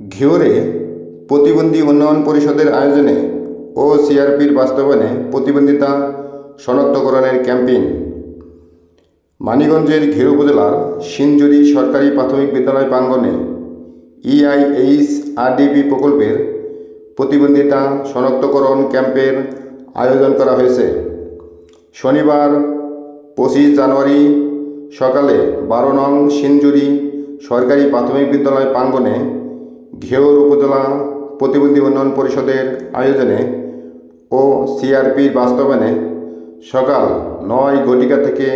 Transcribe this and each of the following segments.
ঘিওরে প্রতিবন্ধী উন্নয়ন পরিষদের আয়োজনে ও সিআরপির বাস্তবায়নে প্রতিবন্ধিতা শনাক্তকরণের ক্যাম্পেইন। মানিগঞ্জের ঘিওর উপজেলার সিনজুরি সরকারি প্রাথমিক বিদ্যালয় প্রাঙ্গণে ইআইএইচ আরডিপি প্রকল্পের প্রতিবন্ধিতা শনাক্তকরণ ক্যাম্পের আয়োজন করা হয়েছে। শনিবার পঁচিশ জানুয়ারি সকালে বারো নং সিনজুরি সরকারি প্রাথমিক বিদ্যালয় প্রাঙ্গণে ঘেওর উপজেলা প্রতিবন্ধী উন্নয়ন পরিষদের আয়োজনে ও সিআরপির বাস্তবায়নে সকাল নয় ঘটিকা থেকে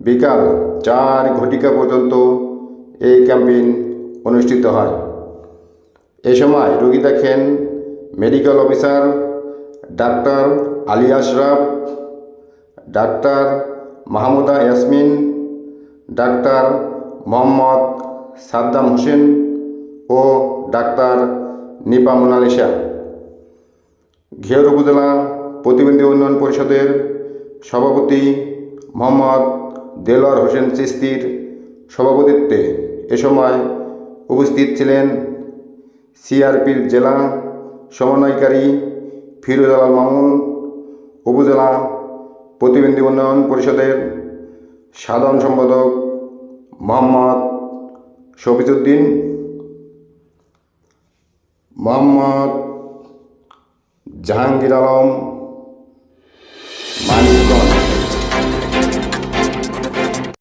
বিকাল চার ঘটিকা পর্যন্ত এই ক্যাম্পেইন অনুষ্ঠিত হয়। এ সময় রোগী দেখেন medical officer doctor Ali Ashraf, doctor Mahmuda Yasmin, doctor Mohammad Saddam Hossain ও ডাক্তার নিপা মোনালিসা। ঘিওর উপজেলা প্রতিবন্ধী উন্নয়ন পরিষদের সভাপতি মোহাম্মদ দেলোয়ার হোসেন চিস্তির সভাপতিত্বে এ সময় উপস্থিত ছিলেন সিআরপির জেলা সমন্বয়কারী ফিরোজ আলাল মামুন, উপজেলা প্রতিবন্ধী উন্নয়ন পরিষদের সাধারণ সম্পাদক মোহাম্মদ শফিজুদ্দিন মোহাম্মদ জাহাঙ্গীর আলম